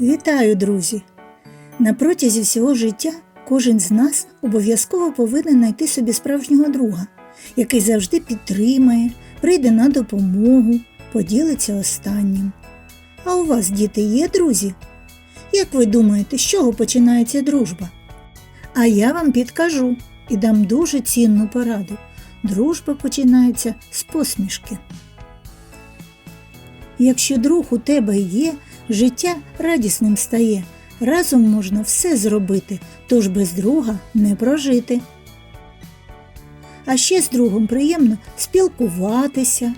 Вітаю, друзі! На протязі всього життя кожен з нас обов'язково повинен знайти собі справжнього друга, який завжди підтримає, прийде на допомогу, поділиться останнім. А у вас, діти, є друзі? Як ви думаєте, з чого починається дружба? А я вам підкажу і дам дуже цінну пораду. Дружба починається з посмішки. Якщо друг у тебе є, життя радісним стає. Разом можна все зробити, тож без друга не прожити. А ще з другом приємно спілкуватися,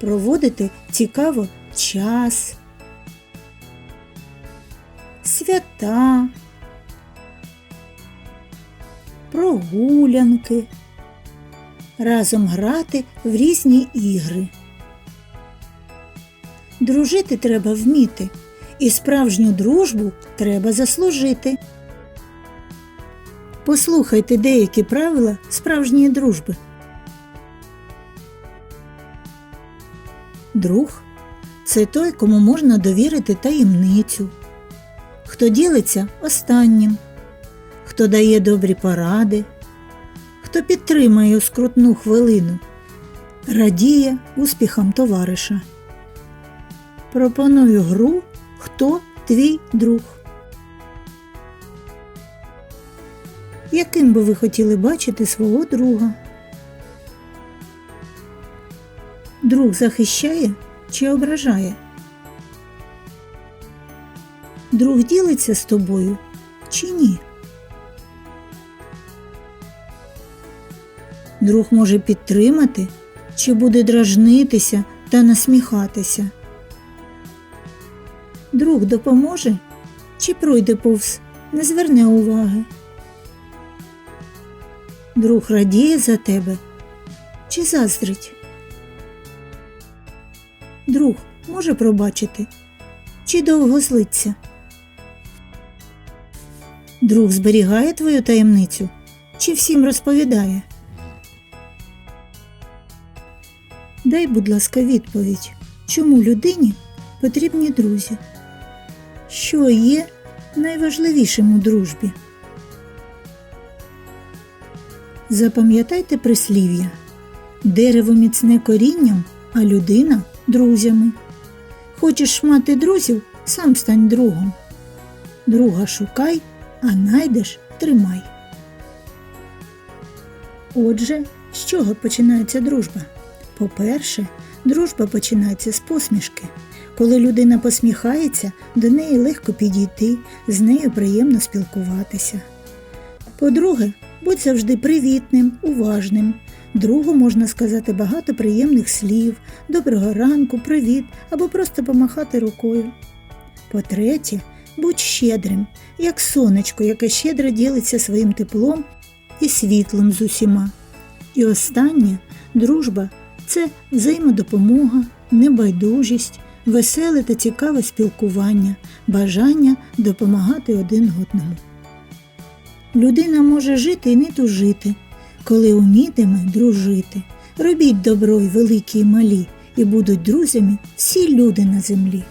проводити цікаво час, свята, прогулянки, разом грати в різні ігри. Дружити треба вміти, і справжню дружбу треба заслужити. Послухайте деякі правила справжньої дружби. Друг це той, кому можна довірити таємницю, хто ділиться останнім, хто дає добрі поради, хто підтримує у скрутну хвилину, радіє успіхам товариша. Пропоную гру Хто твій друг? Яким би ви хотіли бачити свого друга? Друг захищає чи ображає? Друг ділиться з тобою чи ні? Друг може підтримати чи буде дражнитися та насміхатися? Друг допоможе чи пройде повз, не зверне уваги. Друг радіє за тебе чи заздрить. Друг може пробачити чи довго злиться. Друг зберігає твою таємницю чи всім розповідає. Дай, будь ласка, відповідь, чому людині потрібні друзі? Що є найважливішим у дружбі? Запам'ятайте прислів'я. Дерево міцне корінням, а людина друзями. Хочеш мати друзів, сам стань другом. Друга шукай, а найдеш тримай. Отже, з чого починається дружба? По-перше, дружба починається з посмішки. Коли людина посміхається, до неї легко підійти, з нею приємно спілкуватися. По-друге, будь завжди привітним, уважним. Другу можна сказати багато приємних слів, доброго ранку, привіт або просто помахати рукою. По-третє, будь щедрим, як сонечко, яке щедро ділиться своїм теплом і світлом з усіма. І останнє дружба це взаємодопомога, небайдужість, веселе та цікаве спілкування, бажання допомагати один одному. Людина може жити і не тужити, коли умітиме дружити. Робіть добро й великі і малі, і будуть друзями всі люди на землі.